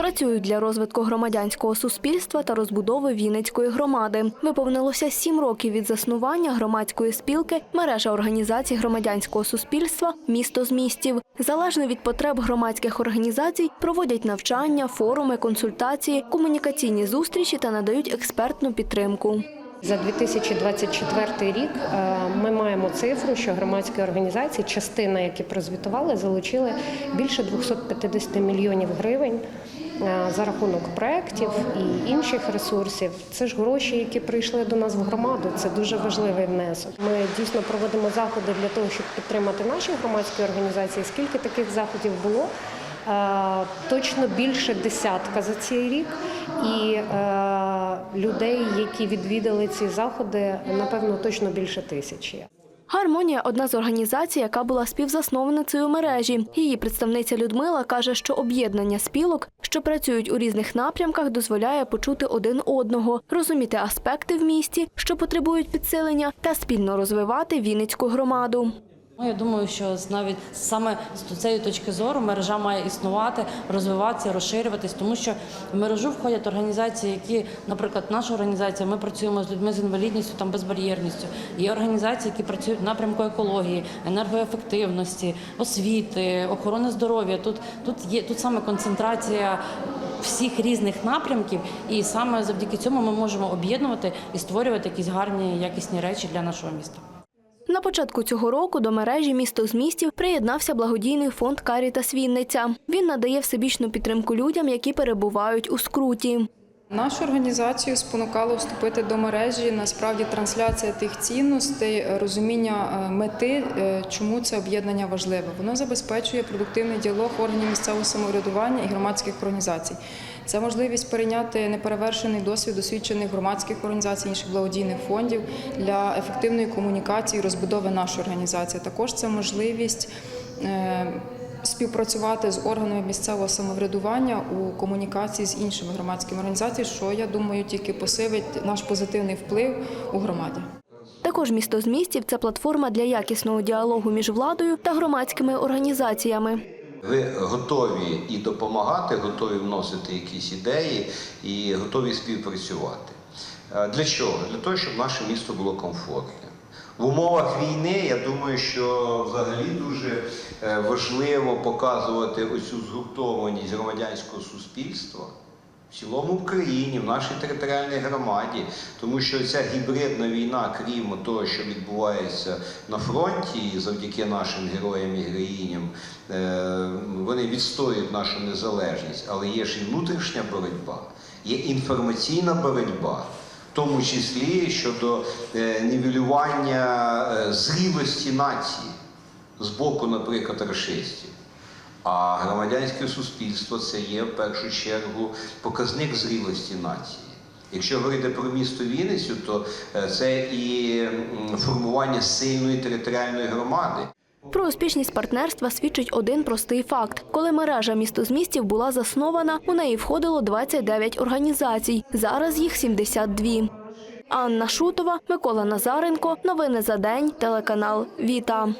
Працюють для розвитку громадянського суспільства та розбудови Вінницької громади. Виповнилося сім років від заснування громадської спілки мережа організацій громадянського суспільства Місто з містів. Залежно від потреб громадських організацій проводять навчання, форуми, консультації, комунікаційні зустрічі та надають експертну підтримку. За 2024 рік е, ми маємо цифру, що громадські організації, частина, які прозвітували, залучили більше 250 мільйонів гривень за рахунок проєктів і інших ресурсів. Це ж гроші, які прийшли до нас в громаду. Це дуже важливий внесок. Ми дійсно проводимо заходи для того, щоб підтримати наші громадські організації. Скільки таких заходів було? Е, Точно більше десятка за цей рік, і е, людей, які відвідали ці заходи, напевно, точно більше тисячі. Гармонія одна з організацій, яка була співзасновницею мережі. Її представниця Людмила каже, що об'єднання спілок, що працюють у різних напрямках, дозволяє почути один одного, розуміти аспекти в місті, що потребують підсилення, та спільно розвивати Вінницьку громаду. Ну, Я думаю, що навіть саме з цієї точки зору мережа має існувати, розвиватися, розширюватись, тому що в мережу входять організації, які, наприклад, наша організація, ми працюємо з людьми з інвалідністю, там безбар'єрністю. Є організації, які працюють в напрямку екології, енергоефективності, освіти, охорони здоров'я. Тут тут є тут саме концентрація всіх різних напрямків, і саме завдяки цьому ми можемо об'єднувати і створювати якісь гарні якісні речі для нашого міста. На початку цього року до мережі місто з містів приєднався благодійний фонд Карітас Вінниця. Він надає всебічну підтримку людям, які перебувають у скруті. Нашу організацію спонукало вступити до мережі насправді трансляція тих цінностей, розуміння е, мети, е, чому це об'єднання важливе. Воно забезпечує продуктивний діалог органів місцевого самоврядування і громадських організацій. Це можливість перейняти неперевершений досвід освічених громадських організацій, інших благодійних фондів для ефективної комунікації, розбудови нашої організації. Також це можливість. Співпрацювати з органами місцевого самоврядування у комунікації з іншими громадськими організаціями, що я думаю, тільки посилить наш позитивний вплив у громаді. Також місто з містів це платформа для якісного діалогу між владою та громадськими організаціями. Ви готові і допомагати, готові вносити якісь ідеї і готові співпрацювати. Е, Для чого? Для того, щоб наше місто було комфортним. В умовах війни я думаю, що взагалі дуже е, важливо показувати оцю згуртованість громадянського суспільства в цілому в країні, в нашій територіальній громаді, тому що ця гібридна війна, крім того, що відбувається на фронті, завдяки нашим героям і героїням, е, вони відстоюють нашу незалежність, але є ж і внутрішня боротьба, є інформаційна боротьба. В тому числі щодо е, нівелювання е, зрілості нації з боку, наприклад, расистів. А громадянське суспільство це є в першу чергу показник зрілості нації. Якщо говорити про місто Вінницю, то е, це і формування сильної територіальної громади. Про успішність партнерства свідчить один простий факт: коли мережа місто з містів була заснована, у неї входило 29 організацій. Зараз їх 72. Анна Шутова, Микола Назаренко. Новини за день. Телеканал Віта.